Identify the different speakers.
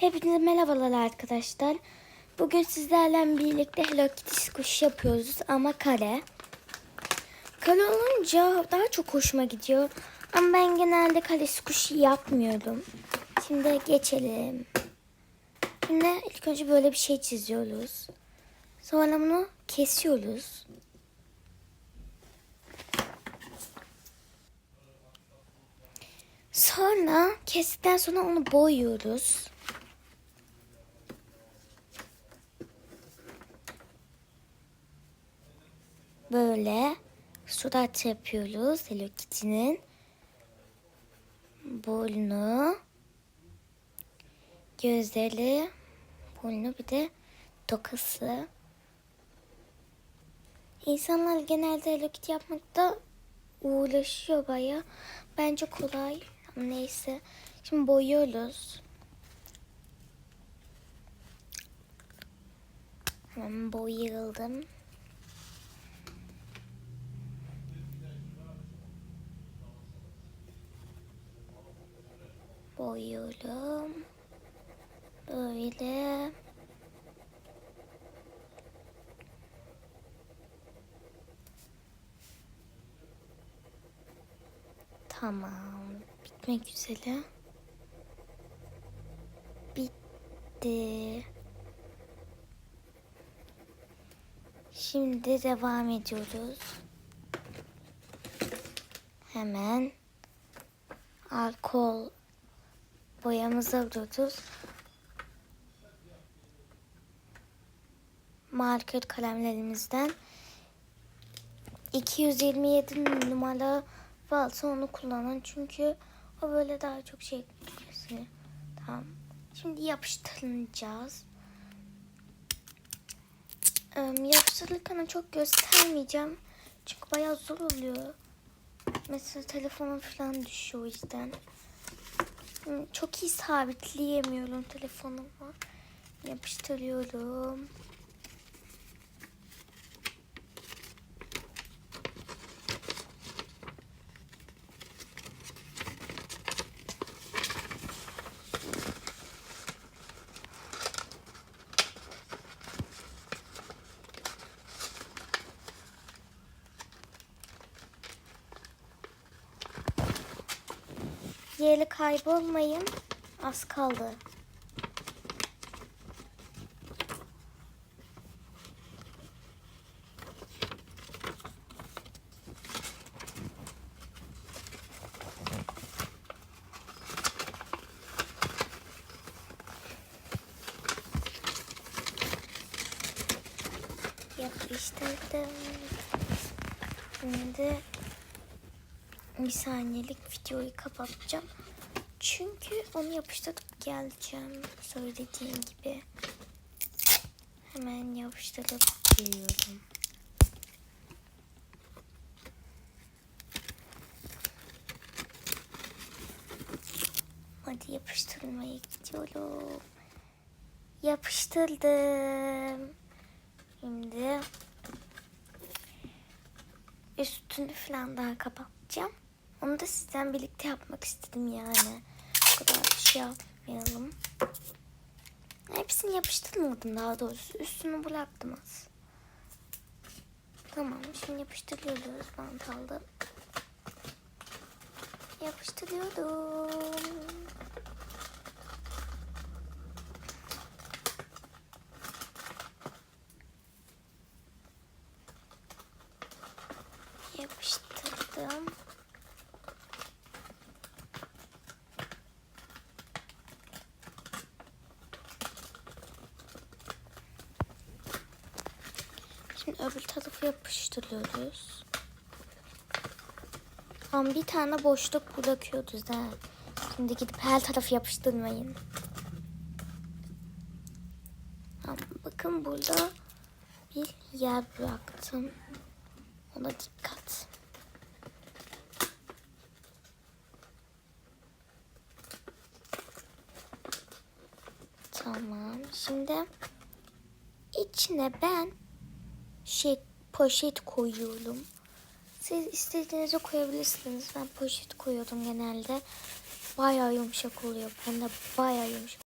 Speaker 1: Hepinize merhabalar arkadaşlar. Bugün sizlerle birlikte Hello Kitty squish yapıyoruz ama kare. Kare olunca daha çok hoşuma gidiyor. Ama ben genelde kare squish yapmıyorum. Şimdi geçelim. Şimdi ilk önce böyle bir şey çiziyoruz. Sonra bunu kesiyoruz. Sonra kestikten sonra onu boyuyoruz. Böyle surat yapıyoruz Hello Kitty'nin. Burnu, gözleri, burnu bir de dokası. İnsanlar genelde Hello Kitty yapmakta uğraşıyor baya. Bence kolay. Neyse. Şimdi boyuyoruz. Hemen boyayalım. Boyuyorum. Böyle. Tamam. Bitmek üzere. Bitti. Şimdi devam ediyoruz. Hemen alkol boyamızı alıyoruz. Marker kalemlerimizden 227 numara varsa onu kullanın. Çünkü o böyle daha çok şey kesiyor. Tamam. Şimdi yapıştıracağız. Ee, çok göstermeyeceğim. Çünkü bayağı zor oluyor. Mesela telefonum falan düşüyor o yüzden. Çok iyi sabitleyemiyorum telefonumu. Yapıştırıyorum. Yeri kaybolmayın. Az kaldı. Yapıştırdım. Şimdi bir saniyelik videoyu kapatacağım. Çünkü onu yapıştırıp geleceğim. Söylediğim gibi. Hemen yapıştırıp geliyorum. Hadi yapıştırmaya gidiyorum. Yapıştırdım. Şimdi üstünü falan daha kapatacağım. Onu da sizden birlikte yapmak istedim yani. Bu kadar şey yapmayalım. Hepsini yapıştırmadım daha doğrusu. Üstünü bıraktım az. Tamam şimdi yapıştırıyoruz. Bant aldım. Yapıştırıyorum. Yapıştırdım. Şimdi öbür tarafı yapıştırıyoruz. Ama bir tane boşluk bırakıyoruz ha. Şimdi gidip her tarafı yapıştırmayın. Ama bakın burada bir yer bıraktım. Ona dikkat. Tamam. Şimdi içine ben şey poşet koyuyorum. Siz istediğinizi koyabilirsiniz. Ben poşet koyuyordum genelde. Bayağı yumuşak oluyor. Ben de bayağı yumuşak.